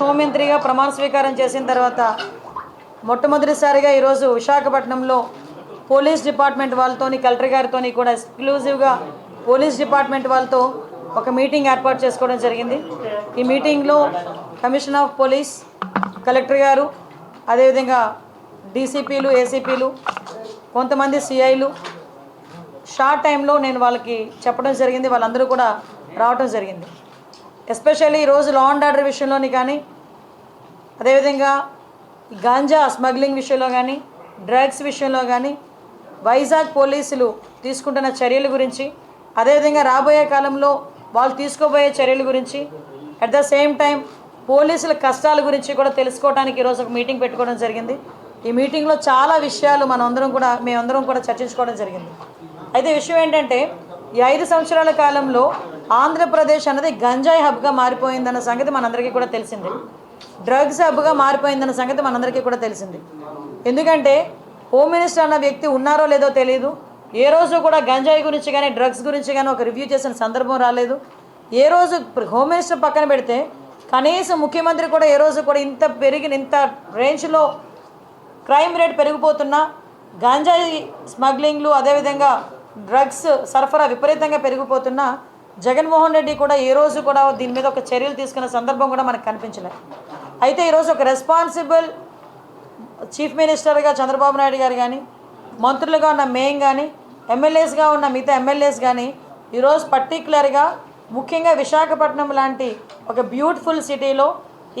హోంమంత్రిగా ప్రమాణ స్వీకారం చేసిన తర్వాత మొట్టమొదటిసారిగా ఈరోజు విశాఖపట్నంలో పోలీస్ డిపార్ట్మెంట్ వాళ్ళతోని కలెక్టర్ గారితోని కూడా ఎక్స్క్లూజివ్గా పోలీస్ డిపార్ట్మెంట్ వాళ్ళతో ఒక మీటింగ్ ఏర్పాటు చేసుకోవడం జరిగింది. ఈ మీటింగ్లో కమిషన్ ఆఫ్ పోలీస్ కలెక్టర్ గారు అదేవిధంగా డీసీపీలు ఏసీపీలు కొంతమంది సిఐలు షార్ట్ టైంలో నేను వాళ్ళకి చెప్పడం జరిగింది. వాళ్ళందరూ కూడా రావడం జరిగింది. ఎస్పెషల్లీ ఈరోజు లా అండ్ ఆర్డర్ విషయంలోని కానీ అదేవిధంగా గాంజా స్మగ్లింగ్ విషయంలో కానీ డ్రగ్స్ విషయంలో కానీ వైజాగ్ పోలీసులు తీసుకుంటున్న చర్యల గురించి అదేవిధంగా రాబోయే కాలంలో వాళ్ళు తీసుకోబోయే చర్యల గురించి అట్ ద సేమ్ టైం పోలీసుల కష్టాల గురించి కూడా తెలుసుకోవడానికి ఈరోజు ఒక మీటింగ్ పెట్టుకోవడం జరిగింది. ఈ మీటింగ్లో చాలా విషయాలు మనం అందరం కూడా మేమందరం కూడా చర్చించుకోవడం జరిగింది. అయితే విషయం ఏంటంటే ఈ ఐదు సంవత్సరాల కాలంలో ఆంధ్రప్రదేశ్ అన్నది గంజాయి హబ్గా మారిపోయిందన్న సంగతి మనందరికీ కూడా తెలిసిందే. డ్రగ్స్ హబ్గా మారిపోయిందన్న సంగతి మనందరికీ కూడా తెలిసింది. ఎందుకంటే హోమ్ మినిస్టర్ అన్న వ్యక్తి ఉన్నారో లేదో తెలియదు ఏ రోజు కూడా గంజాయి గురించి కానీ డ్రగ్స్ గురించి కానీ ఒక రివ్యూ చేసిన సందర్భం రాలేదు. ఏ రోజు హోమ్ మినిస్టర్ పక్కన పెడితే కనీసం ముఖ్యమంత్రి కూడా ఏ రోజు కూడా ఇంత పెరిగిన ఇంత రేంజ్లో క్రైమ్ రేట్ పెరిగిపోతున్నా గాంజాయి స్మగ్లింగ్లు అదేవిధంగా డ్రగ్స్ సరఫరా విపరీతంగా పెరిగిపోతున్నా జగన్మోహన్ రెడ్డి కూడా ఏ రోజు కూడా దీని మీద ఒక చర్యలు తీసుకున్న సందర్భం కూడా మనకు కనిపించలేదు. అయితే ఈరోజు ఒక రెస్పాన్సిబుల్ చీఫ్ మినిస్టర్గా చంద్రబాబు నాయుడు గారు కానీ మంత్రులుగా ఉన్న మేయం కానీ ఎమ్మెల్యేస్గా ఉన్న మిగతా ఎమ్మెల్యేస్ కానీ ఈరోజు పర్టికులర్గా ముఖ్యంగా విశాఖపట్నం లాంటి ఒక బ్యూటిఫుల్ సిటీలో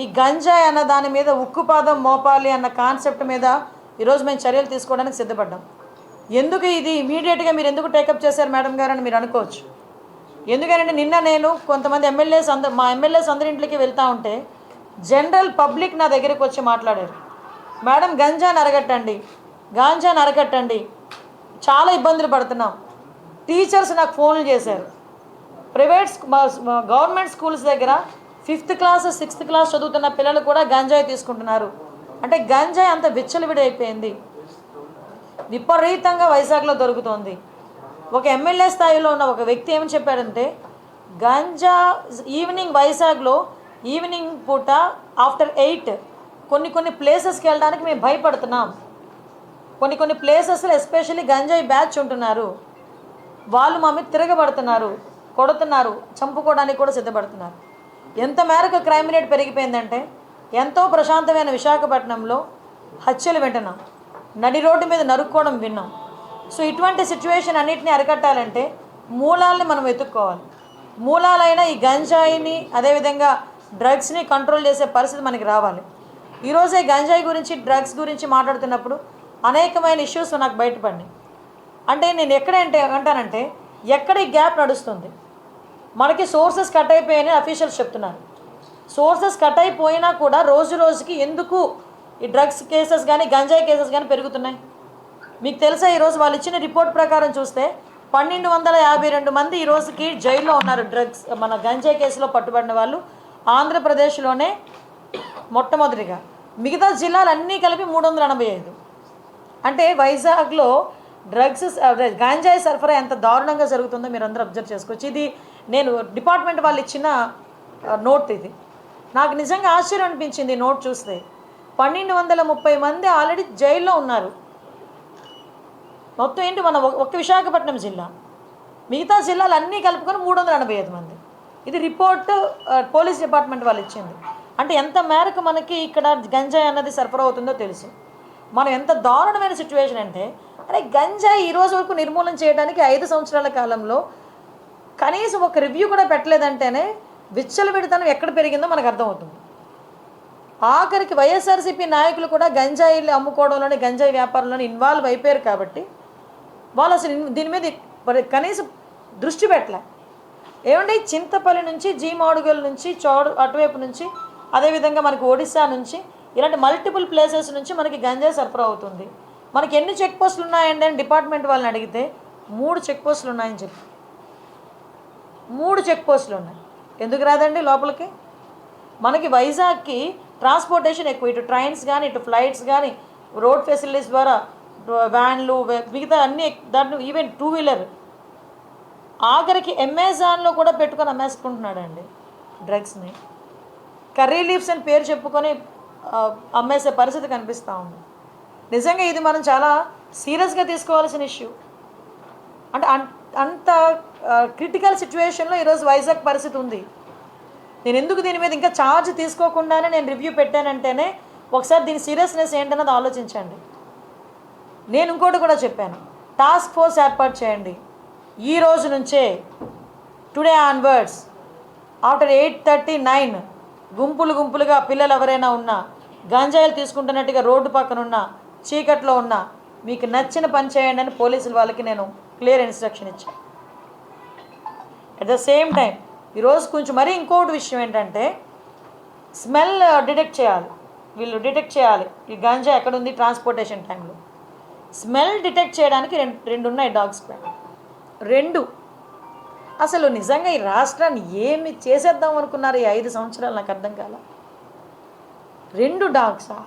ఈ గంజాయి అన్న దాని మీద ఉక్కుపాదం మోపాలి అన్న కాన్సెప్ట్ మీద ఈరోజు మేము చర్యలు తీసుకోవడానికి సిద్ధపడ్డాం. ఎందుకు ఇది ఇమీడియట్గా మీరు ఎందుకు టేకప్ చేశారు మేడం గారు అని మీరు అనుకోవచ్చు. ఎందుకంటే నిన్న నేను కొంతమంది ఎమ్మెల్యేస్ అందరు మా ఎమ్మెల్యేస్ అందరి ఇంట్లోకి వెళ్తూ ఉంటే జనరల్ పబ్లిక్ నా దగ్గరికి వచ్చి మాట్లాడారు. మేడం గంజాని అరగట్టండి గాంజాని అరగట్టండి చాలా ఇబ్బందులు పడుతున్నాం. టీచర్స్ నాకు ఫోన్లు చేశారు. ప్రైవేట్ స్కూ- గవర్నమెంట్ స్కూల్స్ దగ్గర ఫిఫ్త్ క్లాస్ సిక్స్త్ క్లాస్ చదువుతున్న పిల్లలు కూడా గంజాయి తీసుకుంటున్నారు. అంటే గంజాయి అంత విచ్చలవిడైపోయింది. విపరీతంగా వైజాగ్లో దొరుకుతోంది. ఒక ఎమ్మెల్యే స్థాయిలో ఉన్న ఒక వ్యక్తి ఏమని చెప్పాడంటే గంజా ఈవినింగ్ వైజాగ్లో ఈవినింగ్ పూట ఆఫ్టర్ ఎయిట్ కొన్ని కొన్ని ప్లేసెస్కి వెళ్ళడానికి మేము భయపడుతున్నాం. కొన్ని కొన్ని ప్లేసెస్లో ఎస్పెషల్లీ గంజాయి బ్యాచ్ ఉంటున్నారు. వాళ్ళు మా మీద తిరగబడుతున్నారు కొడుతున్నారు చంపుకోవడానికి కూడా సిద్ధపడుతున్నారు. ఎంత మేరకు క్రైమ్ రేట్ పెరిగిపోయిందంటే ఎంతో ప్రశాంతమైన విశాఖపట్నంలో హత్యలు వింటున్నాం. నడి రోడ్డు మీద నరుక్కోవడం విన్నాం. సో ఇటువంటి సిచ్యువేషన్ అన్నిటిని అరికట్టాలంటే మూలాల్ని మనం వెతుక్కోవాలి. మూలాలైన ఈ గంజాయిని అదేవిధంగా డ్రగ్స్ని కంట్రోల్ చేసే పరిస్థితి మనకి రావాలి. ఈరోజే గంజాయి గురించి డ్రగ్స్ గురించి మాట్లాడుతున్నప్పుడు అనేకమైన ఇష్యూస్ నాకు బయటపడినాయి అంటే నేను ఎక్కడంటే అంటానంటే ఎక్కడ ఈ గ్యాప్ నడుస్తుంది? మనకి సోర్సెస్ కట్ అయిపోయాయని అఫీషియల్స్ చెప్తున్నారు. సోర్సెస్ కట్ అయిపోయినా కూడా రోజు రోజుకి ఎందుకు ఈ డ్రగ్స్ కేసెస్ కానీ గంజాయి కేసెస్ కానీ పెరుగుతున్నాయి? మీకు తెలుసా ఈరోజు వాళ్ళు ఇచ్చిన రిపోర్ట్ ప్రకారం చూస్తే పన్నెండు వందల యాభై రెండు మంది ఈ రోజుకి జైల్లో ఉన్నారు డ్రగ్స్ మన గంజాయి కేసులో పట్టుబడిన వాళ్ళు. ఆంధ్రప్రదేశ్లోనే మొట్టమొదటిగా. మిగతా జిల్లాలన్నీ కలిపి మూడు వందల ఎనభై ఐదు అంటే వైజాగ్లో డ్రగ్స్ గాంజాయి సరఫరా ఎంత దారుణంగా జరుగుతుందో మీరు అందరూ అబ్జర్వ్ చేసుకోవచ్చు. ఇది నేను డిపార్ట్మెంట్ వాళ్ళు ఇచ్చిన నోట్ ఇది. నాకు నిజంగా ఆశ్చర్యం అనిపించింది నోట్ చూస్తే. పన్నెండు వందల ముప్పై మంది ఆల్రెడీ జైల్లో ఉన్నారు. మొత్తం ఏంటి మన ఒక ఒక్క విశాఖపట్నం జిల్లా. మిగతా జిల్లాలు అన్నీ కలుపుకొని మూడు వందల ఎనభై ఐదు మంది. ఇది రిపోర్ట్ పోలీస్ డిపార్ట్మెంట్ వాళ్ళు ఇచ్చింది. అంటే ఎంత మేరకు మనకి ఇక్కడ గంజాయి అన్నది సరఫరా అవుతుందో తెలుసు. మనం ఎంత దారుణమైన సిచ్యువేషన్ అంటే అరే గంజాయి ఈ రోజు వరకు నిర్మూలన చేయడానికి ఐదు సంవత్సరాల కాలంలో కనీసం ఒక రివ్యూ కూడా పెట్టలేదంటేనే విచ్చలవిడితనం ఎక్కడ పెరిగిందో మనకు అర్థమవుతుంది. ఆఖరికి వైఎస్ఆర్సీపీ నాయకులు కూడా గంజాయిలు అమ్ముకోవడంలోనే గంజాయి వ్యాపారంలోని ఇన్వాల్వ్ అయిపోయారు కాబట్టి వాళ్ళు అసలు దీని మీద కనీసం దృష్టి పెట్టలే. ఏమండి? చింతపల్లి నుంచి జీమాడుగల్ నుంచి చోడు అటువైపు నుంచి అదేవిధంగా మనకి ఒడిశా నుంచి ఇలాంటి మల్టిపుల్ ప్లేసెస్ నుంచి మనకి గంజాయి సరఫరా అవుతుంది. మనకి ఎన్ని చెక్ పోస్టులు ఉన్నాయండి అని డిపార్ట్మెంట్ వాళ్ళని అడిగితే మూడు చెక్ పోస్టులు ఉన్నాయని చెప్పి. మూడు చెక్ పోస్టులు ఉన్నాయి. ఎందుకు రాదండి లోపలికి? మనకి వైజాగ్కి ట్రాన్స్పోర్టేషన్ ఎక్కువ. ఇటు ట్రైన్స్ కానీ ఇటు ఫ్లైట్స్ కానీ రోడ్ ఫెసిలిటీస్ ద్వారా వ్యాన్లు మిగతా అన్ని దాంట్లో ఈవెన్ టూ వీలర్ ఆఖరికి అమెజాన్లో కూడా పెట్టుకొని అమ్మేసుకుంటున్నాడండి డ్రగ్స్ని. కర్రీ లీవ్స్ అని పేరు చెప్పుకొని అమ్మేసే పరిస్థితి కనిపిస్తూ ఉంది. నిజంగా ఇది మనం చాలా సీరియస్గా తీసుకోవాల్సిన ఇష్యూ. అంటే అంత క్రిటికల్ సిచ్యువేషన్లో ఈరోజు వైజాగ్ పరిస్థితి ఉంది. నేను ఎందుకు దీని మీద ఇంకా ఛార్జ్ తీసుకోకుండానే నేను రివ్యూ పెట్టానంటేనే ఒకసారి దీని సీరియస్నెస్ ఏంటన్నది ఆలోచించండి. నేను ఇంకోటి కూడా చెప్పాను. టాస్క్ ఫోర్స్ ఏర్పాటు చేయండి. ఈ రోజు నుంచే today onwards after eight thirty nine గుంపులు గుంపులుగా పిల్లలు ఎవరైనా ఉన్నా గంజాయిలు తీసుకుంటున్నట్టుగా రోడ్డు పక్కన ఉన్న చీకట్లో ఉన్న మీకు నచ్చిన పని చేయండి అని పోలీసుల వాళ్ళకి నేను క్లియర్ ఇన్స్ట్రక్షన్ ఇచ్చాను. అట్ ద సేమ్ టైం ఈరోజు కొంచెం మరీ ఇంకోటి విషయం ఏంటంటే స్మెల్ డిటెక్ట్ చేయాలి. వీళ్ళు డిటెక్ట్ చేయాలి. ఈ గంజా ఎక్కడుంది ట్రాన్స్పోర్టేషన్ టైంలో స్మెల్ డిటెక్ట్ చేయడానికి రెండు రెండు ఉన్నాయి డాగ్స్ రెండు. అసలు నిజంగా ఈ రాష్ట్రాన్ని ఏమి చేసేద్దాం అనుకున్నారు ఈ ఐదు సంవత్సరాలు నాకు అర్థం కాల. రెండు డాగ్సా.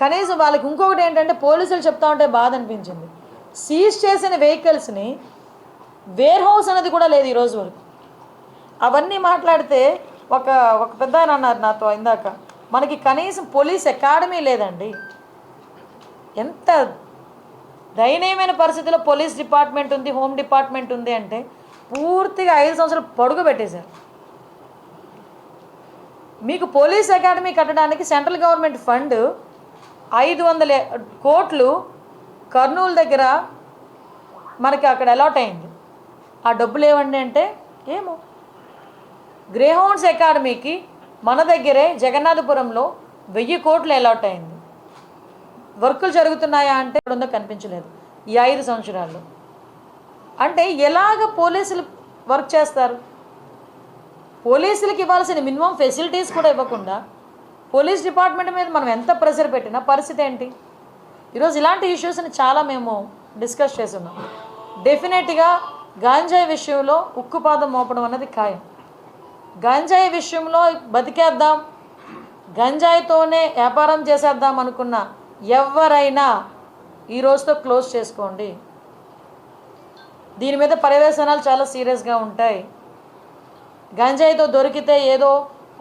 కనీసం వాళ్ళకి ఇంకొకటి ఏంటంటే పోలీసులు చెప్తా ఉంటే బాధ అనిపించింది. సీజ్ చేసిన వెహికల్స్ని వేర్ హౌస్ అనేది కూడా లేదు ఈరోజు వరకు. అవన్నీ మాట్లాడితే ఒక ఒక పెద్ద ఆయన అన్నారు నాతో ఇందాక. మనకి కనీసం పోలీస్ అకాడమీ లేదండి. ఎంత దయనీయమైన పరిస్థితిలో పోలీస్ డిపార్ట్మెంట్ ఉంది హోమ్ డిపార్ట్మెంట్ ఉంది అంటే పూర్తిగా ఐదు సంవత్సరాలు పొడుగు పెట్టేశారు. మీకు పోలీస్ అకాడమీ కట్టడానికి సెంట్రల్ గవర్నమెంట్ ఫండ్ ఐదు వందల కోట్లు కర్నూలు దగ్గర మనకి అక్కడ అలాట్ అయింది. ఆ డబ్బులు ఏమండి అంటే ఏమో. గ్రేహౌండ్స్ అకాడమీకి మన దగ్గరే జగన్నాథపురంలో వెయ్యి కోట్లు అలాట్ అయింది. వర్కులు జరుగుతున్నాయా అంటే ఇక్కడ ఉందో కనిపించలేదు. ఈ ఐదు సంవత్సరాల్లో. అంటే ఎలాగ పోలీసులు వర్క్ చేస్తారు? పోలీసులకు ఇవ్వాల్సిన మినిమం ఫెసిలిటీస్ కూడా ఇవ్వకుండా పోలీస్ డిపార్ట్మెంట్ మీద మనం ఎంత ప్రెషర్ పెట్టినా పరిస్థితి ఏంటి? ఈరోజు ఇలాంటి ఇష్యూస్ని చాలా మేము డిస్కస్ చేస్తున్నాం. డెఫినెట్గా గాంజాయి విషయంలో ఉక్కుపాదం మోపడం అన్నది ఖాయం. గంజాయి విషయంలో బతికేద్దాం గంజాయితోనే వ్యాపారం చేసేద్దాం అనుకున్న ఎవరైనా ఈ రోజుతో క్లోజ్ చేసుకోండి. దీని మీద పర్యవేశనాలు చాలా సీరియస్గా ఉంటాయి. గంజాయితో దొరికితే ఏదో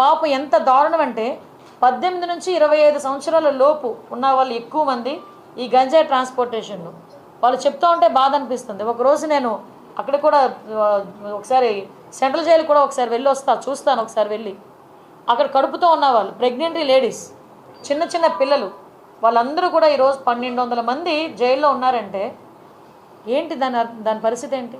పాపం ఎంత దారుణం అంటే పద్దెనిమిది నుంచి ఇరవై ఐదు సంవత్సరాల లోపు ఉన్న వాళ్ళు ఎక్కువ మంది ఈ గంజాయి ట్రాన్స్పోర్టేషన్లో. వాళ్ళు చెప్తూ ఉంటే బాధ అనిపిస్తుంది. ఒకరోజు నేను అక్కడ కూడా ఒకసారి సెంట్రల్ జైలు కూడా ఒకసారి వెళ్ళి వస్తా చూస్తాను ఒకసారి వెళ్ళి. అక్కడ కడుపుతో ఉన్నవాళ్ళు ప్రెగ్నెంట్ లేడీస్ చిన్న చిన్న పిల్లలు. వాళ్ళందరూ కూడా ఈరోజు పన్నెండు వందల మంది జైల్లో ఉన్నారంటే ఏంటి దాని అర్థ- దాని పరిస్థితి ఏంటి?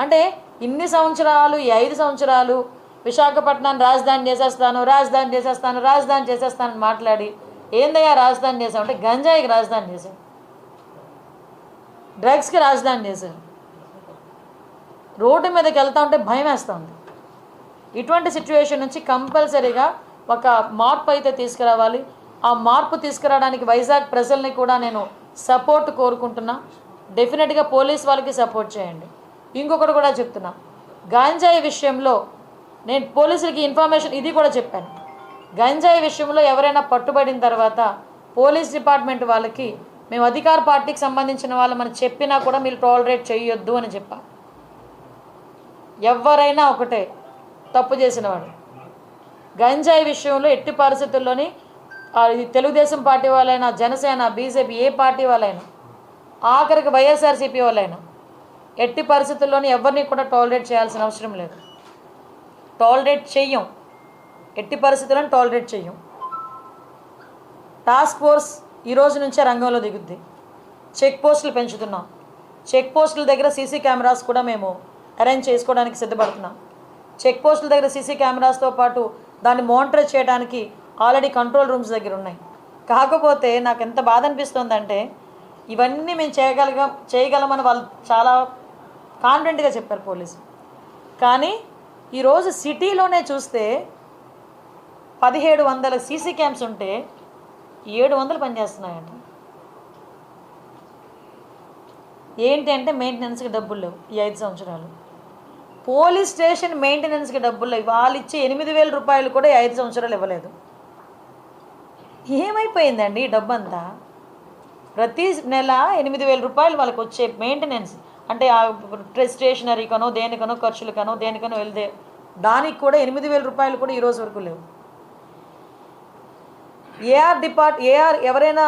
అంటే ఇన్ని సంవత్సరాలు ఈ ఐదు సంవత్సరాలు విశాఖపట్నాన్ని రాజధాని చేసేస్తాను రాజధాని చేసేస్తాను రాజధాని చేసేస్తానని మాట్లాడి ఏందయ్యా రాజధాని చేసావు అంటే గంజాయికి రాజధాని చేశావు. డ్రగ్స్కి రాజధాని చేశారు రోడ్డు మీదకి వెళ్తా ఉంటే భయం వేస్తుంది. ఇటువంటి సిచ్యువేషన్ నుంచి కంపల్సరీగా ఒక మార్పు అయితే తీసుకురావాలి. ఆ మార్పు తీసుకురావడానికి వైజాగ్ ప్రజల్ని కూడా నేను సపోర్ట్ కోరుకుంటున్నా. డెఫినెట్గా పోలీస్ వాళ్ళకి సపోర్ట్ చేయండి. ఇంకొకటి కూడా చెప్తున్నా. గాంజాయి విషయంలో నేను పోలీసులకి ఇన్ఫర్మేషన్ ఇది కూడా చెప్పాను. గంజాయి విషయంలో ఎవరైనా పట్టుబడిన తర్వాత పోలీస్ డిపార్ట్మెంట్ వాళ్ళకి మేము అధికార పార్టీకి సంబంధించిన వాళ్ళు మనం చెప్పినా కూడా మీరు టాలరేట్ చేయొద్దు అని చెప్పా. ఎవరైనా ఒకటే తప్పు చేసినవాడు గంజాయి విషయంలో ఎట్టి పరిస్థితుల్లోని తెలుగుదేశం పార్టీ వాళ్ళైనా జనసేన బీజేపీ ఏ పార్టీ వాళ్ళైనా ఆఖరికి వైఎస్ఆర్సీపీ వాళ్ళైనా ఎట్టి పరిస్థితుల్లోనూ ఎవరిని కూడా టాలరేట్ చేయాల్సిన అవసరం లేదు. టాలరేట్ చెయ్యం. ఎట్టి పరిస్థితులను టాలరేట్ చెయ్యం. టాస్క్ ఫోర్స్ ఈ రోజు నుంచే రంగంలో దిగుద్ది. చెక్ పోస్టులు పెంచుతున్నాం. చెక్ పోస్టుల దగ్గర సీసీ కెమెరాస్ కూడా మేము అరేంజ్ చేసుకోవడానికి సిద్ధపడుతున్నాం. చెక్ పోస్టుల దగ్గర సీసీ కెమెరాస్తో పాటు దాన్ని మానిటర్ చేయడానికి ఆల్రెడీ కంట్రోల్ రూమ్స్ దగ్గర ఉన్నాయి. కాకపోతే నాకు ఎంత బాధ అనిపిస్తుందంటే ఇవన్నీ మేము చేయగలిగా చేయగలమని వాళ్ళు చాలా కాన్ఫిడెంట్గా చెప్పారు పోలీసు. కానీ ఈరోజు సిటీలోనే చూస్తే పదిహేడు వందల సీసీ క్యామ్స్ ఉంటే ఏడు వందలు పనిచేస్తున్నాయండి ఏంటి అంటే మెయింటెనెన్స్కి డబ్బులు లేవు ఈ ఐదు సంవత్సరాలు. పోలీస్ స్టేషన్ మెయింటెనెన్స్కి డబ్బులు లేవు. వాళ్ళు ఇచ్చే ఎనిమిది వేల రూపాయలు కూడా ఈ ఐదు సంవత్సరాలు ఇవ్వలేదు. ఏమైపోయిందండి డబ్బంతా? ప్రతి నెల ఎనిమిది వేల రూపాయలు వాళ్ళకి వచ్చే మెయింటెనెన్స్ అంటే ఆ స్టేషనరీకనో దేనికనో ఖర్చులకనో దేనికనో వెళ్తే దానికి కూడా ఎనిమిది వేల రూపాయలు కూడా ఈరోజు వరకు లేవు. ఏఆర్ డిపార్ట్ ఏఆర్ ఎవరైనా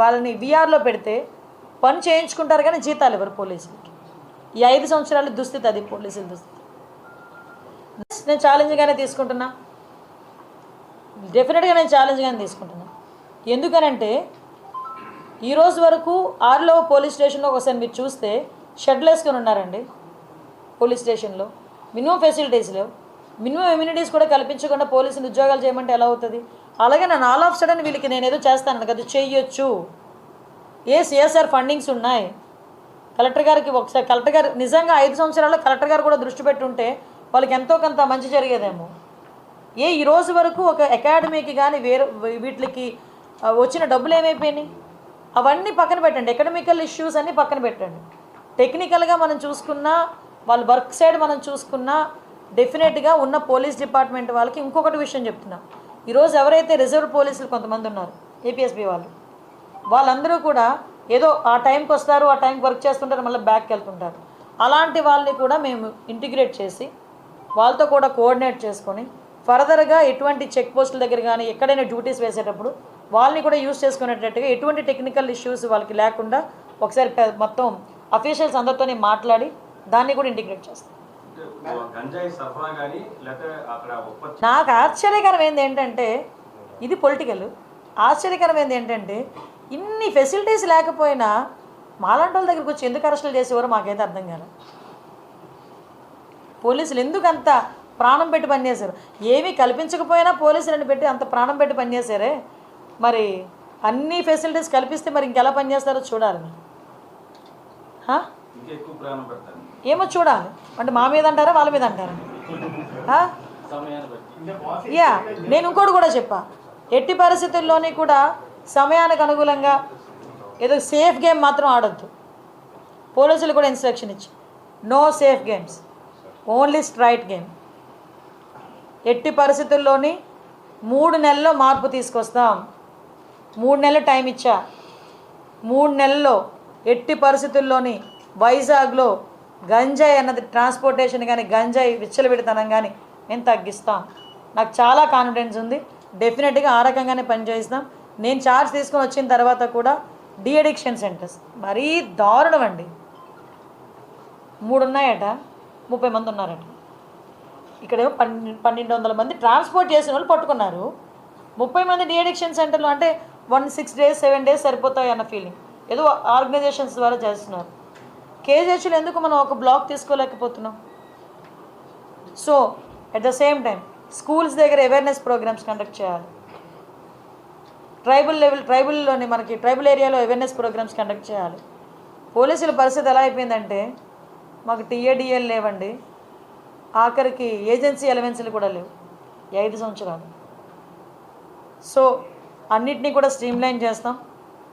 వాళ్ళని విఆర్లో పెడితే పని చేయించుకుంటారు కానీ జీతాలు ఇవ్వరు పోలీసులకి. ఈ ఐదు సంవత్సరాలు దుస్థితి అది పోలీసుల దుస్థితి. నేను ఛాలెంజ్గానే తీసుకుంటున్నా. డెఫినెట్గా నేను ఛాలెంజ్గానే తీసుకుంటున్నాను ఎందుకనంటే ఈరోజు వరకు ఆరులో పోలీస్ స్టేషన్లో ఒకసారి మీరు చూస్తే షెడ్లు వేసుకొని ఉన్నారండి పోలీస్ స్టేషన్లో. మినిమం ఫెసిలిటీస్ లేవు. మినిమం ఇమ్యూనిటీస్ కూడా కల్పించకుండా పోలీసులు ఉద్యోగాలు చేయమంటే ఎలా అవుతుంది? అలాగే నన్ను ఆల్ ఆఫ్ సడన్ వీళ్ళకి నేను ఏదో చేస్తాను కదా చెయ్యొచ్చు. ఏ సిఎస్ఆర్ ఫండింగ్స్ ఉన్నాయి? కలెక్టర్ గారికి ఒకసారి కలెక్టర్ గారు నిజంగా ఐదు సంవత్సరాల్లో కలెక్టర్ గారు కూడా దృష్టి పెట్టుంటే వాళ్ళకి ఎంతో కొంత మంచి జరిగేదేమో. ఏ ఈ రోజు వరకు ఒక అకాడమీకి కానీ వేరే వీటికి వచ్చిన డబ్బులు ఏమైపోయినాయి? అవన్నీ పక్కన పెట్టండి. ఎకడమికల్ ఇష్యూస్ అన్నీ పక్కన పెట్టండి. టెక్నికల్గా మనం చూసుకున్నా వాళ్ళ వర్క్ సైడ్ మనం చూసుకున్నా డెఫినెట్గా ఉన్న పోలీస్ డిపార్ట్మెంట్ వాళ్ళకి ఇంకొకటి విషయం చెప్తున్నా. ఈరోజు ఎవరైతే రిజర్వ్ పోలీసులు కొంతమంది ఉన్నారు ఏపీఎస్బీ వాళ్ళు వాళ్ళందరూ కూడా ఏదో ఆ టైంకి వస్తారు ఆ టైంకి వర్క్ చేస్తుంటారు మళ్ళీ బ్యాక్కి వెళ్తుంటారు. అలాంటి వాళ్ళని కూడా మేము ఇంటిగ్రేట్ చేసి వాళ్ళతో కూడా కోఆర్డినేట్ చేసుకొని ఫర్దర్గా ఎటువంటి చెక్ పోస్టుల దగ్గర కానీ ఎక్కడైనా డ్యూటీస్ వేసేటప్పుడు వాళ్ళని కూడా యూజ్ చేసుకునేటట్టుగా ఎటువంటి టెక్నికల్ ఇష్యూస్ వాళ్ళకి లేకుండా ఒకసారి మొత్తం అఫీషియల్స్ అందరితోనే మాట్లాడి దాన్ని కూడా ఇంటిగ్రేట్ చేస్తాం. నాకు ఆశ్చర్యకరమైంది ఏంటంటే ఇది పొలిటికల్. ఆశ్చర్యకరమైంది ఏంటంటే ఇన్ని ఫెసిలిటీస్ లేకపోయినా మాలాంటి వాళ్ళ దగ్గరికి వచ్చి ఎందుకు అరెస్టులు చేసేవారో మాకైతే అర్థం కాలేదు. పోలీసులు ఎందుకు అంత ప్రాణం పెట్టి పనిచేశారు. ఏమీ కల్పించకపోయినా పోలీసులను పెట్టి అంత ప్రాణం పెట్టి పనిచేశారే? మరి అన్ని ఫెసిలిటీస్ కల్పిస్తే మరి ఇంకెలా పనిచేస్తారో చూడాలి. ఏమో చూడాలి. అంటే మా మీద అంటారా వాళ్ళ మీద అంటారా? యా నేను ఇంకోటి కూడా చెప్పా. ఎట్టి పరిస్థితుల్లోని కూడా సమయానికి అనుకూలంగా ఏదో సేఫ్ గేమ్ మాత్రం ఆడొద్దు. పోలీసులు కూడా ఇన్స్ట్రక్షన్ ఇచ్చి. No safe games. Only straight game. ఎట్టి పరిస్థితుల్లోని మూడు నెలల్లో మార్పు తీసుకొస్తాం. మూడు నెలలు టైం ఇచ్చా. మూడు నెలల్లో ఎట్టి పరిస్థితుల్లోని వైజాగ్లో గంజాయి అన్నది ట్రాన్స్పోర్టేషన్ కానీ గంజాయి విచ్చలవిడితనం కానీ మేము తగ్గిస్తాం. నాకు చాలా కాన్ఫిడెన్స్ ఉంది. డెఫినెట్గా ఆ రకంగానే పనిచేస్తాం నేను ఛార్జ్ తీసుకొని వచ్చిన తర్వాత కూడా డిఅడిక్షన్ సెంటర్స్ మరీ దారుణం అండి. మూడున్నాయట ముప్పై మంది ఉన్నారట. ఇక్కడేమో పన్నె పన్నెండు వందల మంది ట్రాన్స్పోర్ట్ చేసిన వాళ్ళు పట్టుకున్నారు. ముప్పై మంది డిఎడిక్షన్ సెంటర్లు సెంటర్లో అంటే one six days seven days సరిపోతాయి అన్న ఫీలింగ్ ఏదో ఆర్గనైజేషన్స్ ద్వారా చేస్తున్నారు. కేజీహెచ్లు ఎందుకు మనం ఒక block తీసుకోలేకపోతున్నాం? So at the same time schools దగ్గర అవేర్నెస్ ప్రోగ్రామ్స్ కండక్ట్ చేయాలి. ట్రైబల్ లెవెల్ ట్రైబల్లోని మనకి ట్రైబల్ ఏరియాలో అవేర్నెస్ ప్రోగ్రామ్స్ కండక్ట్ చేయాలి. పోలీసుల పరిస్థితి ఎలా అయిపోయిందంటే మాకు టీఏడిఎల్ లేవండి. ఆఖరికి ఏజెన్సీ ఎలవెన్స్లు కూడా లేవు. ఐదు సంవత్సరాలు. సో అన్నిటినీ కూడా స్ట్రీమ్లైన్ చేస్తాం.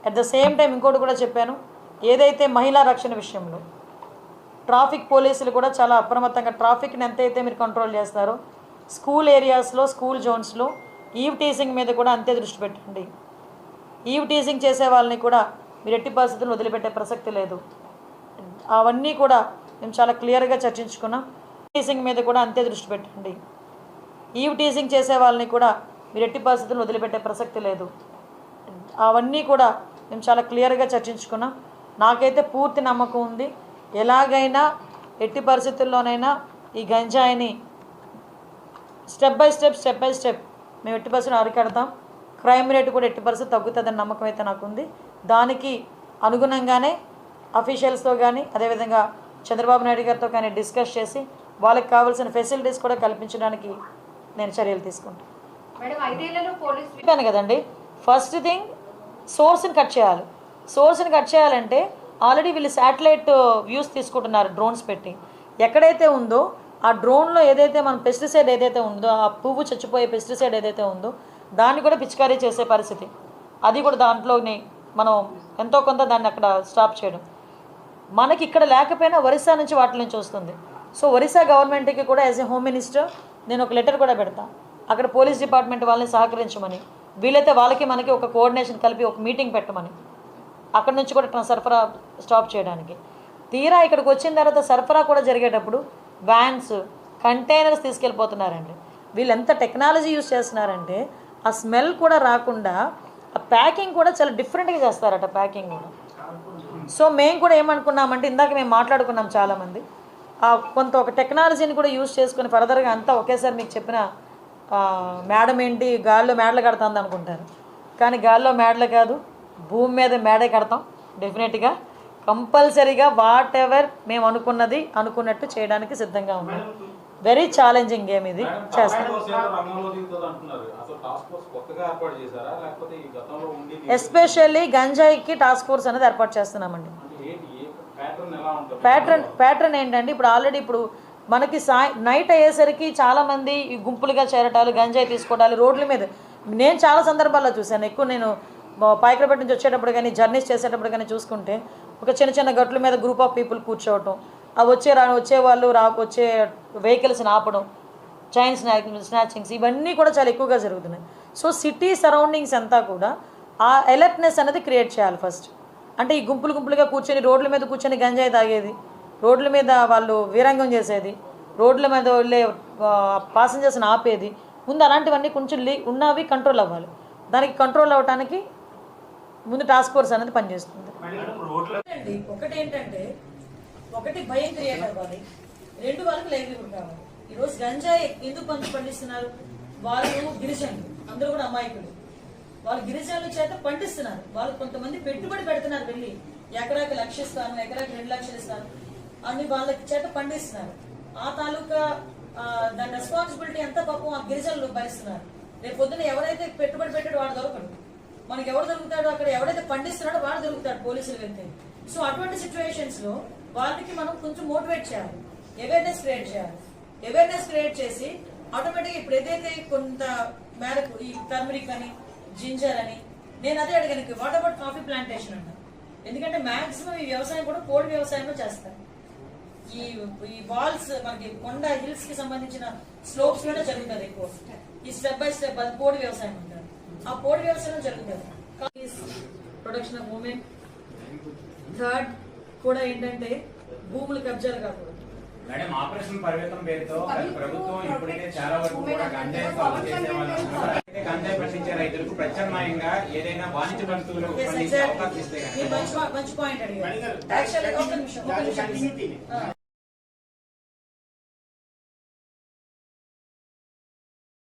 అట్ ద సేమ్ టైం ఇంకోటి కూడా చెప్పాను. ఏదైతే మహిళా రక్షణ విషయంలో ట్రాఫిక్ పోలీసులు కూడా చాలా అప్రమత్తంగా ట్రాఫిక్ని ఎంతైతే మీరు కంట్రోల్ చేస్తారో స్కూల్ ఏరియాస్లో స్కూల్ జోన్స్లో ఈవ్ టీసింగ్ మీద కూడా అంతే దృష్టి పెట్టండి. ఈవ్ టీసింగ్ చేసే వాళ్ళని కూడా మీరు ఎట్టి పరిస్థితులు వదిలిపెట్టే ప్రసక్తి లేదు. అవన్నీ కూడా మేము చాలా క్లియర్గా చర్చించుకున్నాం. టీచింగ్ మీద కూడా అంతే దృష్టి పెట్టండి. ఈవ్ టీచింగ్ చేసే వాళ్ళని కూడా మీరు ఎట్టి పరిస్థితులను వదిలిపెట్టే ప్రసక్తి లేదు. అవన్నీ కూడా మేము చాలా క్లియర్గా చర్చించుకున్నాం. నాకైతే పూర్తి నమ్మకం ఉంది. ఎలాగైనా ఎట్టి పరిస్థితుల్లోనైనా ఈ గంజాయిని step by step step by step మేము ఎట్టి పరిస్థితులు అరికడతాం. క్రైమ్ రేట్ కూడా ఎట్టి పరిస్థితి తగ్గుతుందని నమ్మకం అయితే నాకుంది దానికి అనుగుణంగానే అఫీషియల్స్తో కానీ అదేవిధంగా చంద్రబాబు నాయుడు గారితో కానీ డిస్కస్ చేసి వాళ్ళకి కావాల్సిన ఫెసిలిటీస్ కూడా కల్పించడానికి నేను చర్యలు తీసుకుంటాను. మేడం ఐదేళ్ళలో పోలీస్ చెప్పాను కదండి ఫస్ట్ థింగ్ సోర్స్ని కట్ చేయాలి. సోర్స్ని కట్ చేయాలంటే ఆల్రెడీ వీళ్ళు శాటిలైట్ వ్యూస్ తీసుకుంటున్నారు డ్రోన్స్ పెట్టి. ఎక్కడైతే ఉందో ఆ డ్రోన్లో ఏదైతే మన పెస్టిసైడ్ ఏదైతే ఉందో ఆ పువ్వు చచ్చిపోయే పెస్టిసైడ్ ఏదైతే ఉందో దాన్ని కూడా పిచికారీ చేసే పరిస్థితి. అది కూడా దాంట్లోని మనం ఎంతో కొంత దాన్ని అక్కడ స్టాప్ చేయడం. మనకి ఇక్కడ లేకపోయినా ఒరిస్సా నుంచి వాటి నుంచి వస్తుంది. సో ఒరిస్సా గవర్నమెంట్కి కూడా యాజ్ ఏ హోమ్ మినిస్టర్ నేను ఒక లెటర్ కూడా పెడతా. అక్కడ పోలీస్ డిపార్ట్మెంట్ వాళ్ళని సహకరించమని వీలైతే వాళ్ళకి మనకి ఒక కోఆర్డినేషన్ కలిపి ఒక మీటింగ్ పెట్టమని అక్కడ నుంచి కూడా సరఫరా స్టాప్ చేయడానికి. తీరా ఇక్కడికి వచ్చిన తర్వాత సరఫరా కూడా జరిగేటప్పుడు వ్యాన్స్ కంటైనర్స్ తీసుకెళ్ళిపోతున్నారండి. వీళ్ళు ఎంత టెక్నాలజీ యూజ్ చేస్తున్నారంటే ఆ స్మెల్ కూడా రాకుండా ఆ ప్యాకింగ్ కూడా చాలా డిఫరెంట్గా చేస్తారట ప్యాకింగ్ కూడా. సో మేము కూడా ఏమనుకున్నామంటే ఇందాక మేము మాట్లాడుకున్నాం చాలామంది కొంత ఒక టెక్నాలజీని కూడా యూస్ చేసుకుని ఫర్దర్గా అంతా ఒకేసారి మీకు చెప్పిన మేడం ఏంటి గాల్లో మేడలు కడుతుంది అనుకుంటారు. కానీ గాల్లో మేడలు కాదు భూమి మీద మేడే కడతాం డెఫినెట్గా. కంపల్సరీగా వాట్ ఎవర్ మేము అనుకున్నది అనుకున్నట్టు చేయడానికి సిద్ధంగా ఉన్నాం. వెరీ ఛాలెంజింగ్ గేమ్ ఇది చేస్తాం. ఎస్పెషల్లీ గంజాయికి టాస్క్ ఫోర్స్ అనేది ఏర్పాటు చేస్తున్నామండి. ప్యాటర్న్ ప్యాటర్న్ ఏంటంటే ఇప్పుడు ఆల్రెడీ ఇప్పుడు మనకి సాయ నైట్ అయ్యేసరికి చాలామంది గుంపులుగా చేరటాలు గంజాయి తీసుకోవటాలు రోడ్ల మీద. నేను చాలా సందర్భాల్లో చూశాను. ఎక్కువ నేను పాయకరపేట నుంచి వచ్చేటప్పుడు కానీ జర్నీస్ చేసేటప్పుడు కానీ చూసుకుంటే ఒక చిన్న చిన్న గట్ల మీద గ్రూప్ ఆఫ్ పీపుల్ కూర్చోవటం ఆ వచ్చే రా వచ్చే వాళ్ళు రా వచ్చే వెహికల్స్ని ఆపడం చైన్ స్నాక్ స్నాచింగ్స్ ఇవన్నీ కూడా చాలా ఎక్కువగా జరుగుతున్నాయి. సో సిటీ సరౌండింగ్స్ అంతా కూడా ఆ అలర్ట్నెస్ అనేది క్రియేట్ చేయాలి ఫస్ట్ అంటే ఈ గుంపులు గుంపులుగా కూర్చొని రోడ్ల మీద కూర్చొని గంజాయి తాగేది. రోడ్ల మీద వాళ్ళు వీరంగం చేసేది. రోడ్ల మీద వెళ్ళే పాసెంజర్స్ని ఆపేది. ముందు అలాంటివన్నీ కొంచెం లీ ఉన్నవి కంట్రోల్ అవ్వాలి. దానికి కంట్రోల్ అవ్వటానికి ముందు టాస్క్ ఫోర్స్ అనేది పనిచేస్తుంది. ఒకటి ఏంటంటే ఒకటి భయం క్రియేట్ అవ్వాలి. రెండు వాళ్ళకి లైవ్లీహుడ్ కావాలి. ఈరోజు గంజాయి ఎందుకు పంచి పండిస్తున్నారు? వాళ్ళు గిరిజనులు. అందరూ కూడా అమాయకులు. వాళ్ళు గిరిజనుల చేత పండిస్తున్నారు. వాళ్ళు కొంతమంది పెట్టుబడి పెడుతున్నారు వెళ్ళి. ఎకరాకి లక్ష ఇస్తాను ఎకరాకి రెండు లక్షలు ఇస్తాను అన్ని వాళ్ళ చేత పండిస్తున్నారు. ఆ తాలూకా దాని రెస్పాన్సిబిలిటీ అంతా పాపం ఆ గిరిజనులు భరిస్తున్నారు. రేపు పొద్దున ఎవరైతే పెట్టుబడి పెట్టాడో వాడు దొరకడు. మనకి ఎవరు దొరుకుతాడో అక్కడ ఎవరైతే పండిస్తున్నాడో వాడు దొరుకుతాడు పోలీసులు వెళ్తే. సో అటువంటి సిచ్యువేషన్స్లో వాళ్ళకి మనం కొంచెం మోటివేట్ చేయాలి. అవేర్నెస్ క్రియేట్ చేయాలి. అవేర్నెస్ క్రియేట్ చేసి ఆటోమేటిక్ ఇప్పుడు ఏదైతే కొంత మేరకు ఈ టర్మరిక్ అని జింజర్ అని. నేను అదే అడిగాను వాట్ అబౌట్ కాఫీ ప్లాంటేషన్ అన్న ఎందుకంటే మాక్సిమం ఈ వ్యవసాయం కూడా కోడి వ్యవసాయంలో చేస్తారు. ఈ ఈ వాల్స్ మనకి కొండ హిల్స్కి సంబంధించిన స్లోప్స్లోనే జరుగుతుంది ఎక్కువ. ఈ స్టెప్ బై స్టెప్ అది పోడి వ్యవసాయం అంటారు. ఆ పోడి వ్యవసాయం జరుగుతుంది. ప్రొడక్షన్ ఆఫ్ ఉమెన్ థర్డ్ కూడా ఏంటంటే భూములు కబ్జాలు కాదు మేడం ఆపరేషన్ పరిమితం పేరుతో ప్రభుత్వం ఇప్పటికే చాలా వరకు కూడా గంజాయి సాగు చేసే వాళ్ళు గంజాయి పండించే రైతులకు ప్రత్యామ్నాయంగా ఏదైనా వాణిజ్య Yes, పండించే. అవకాశం ఇస్తే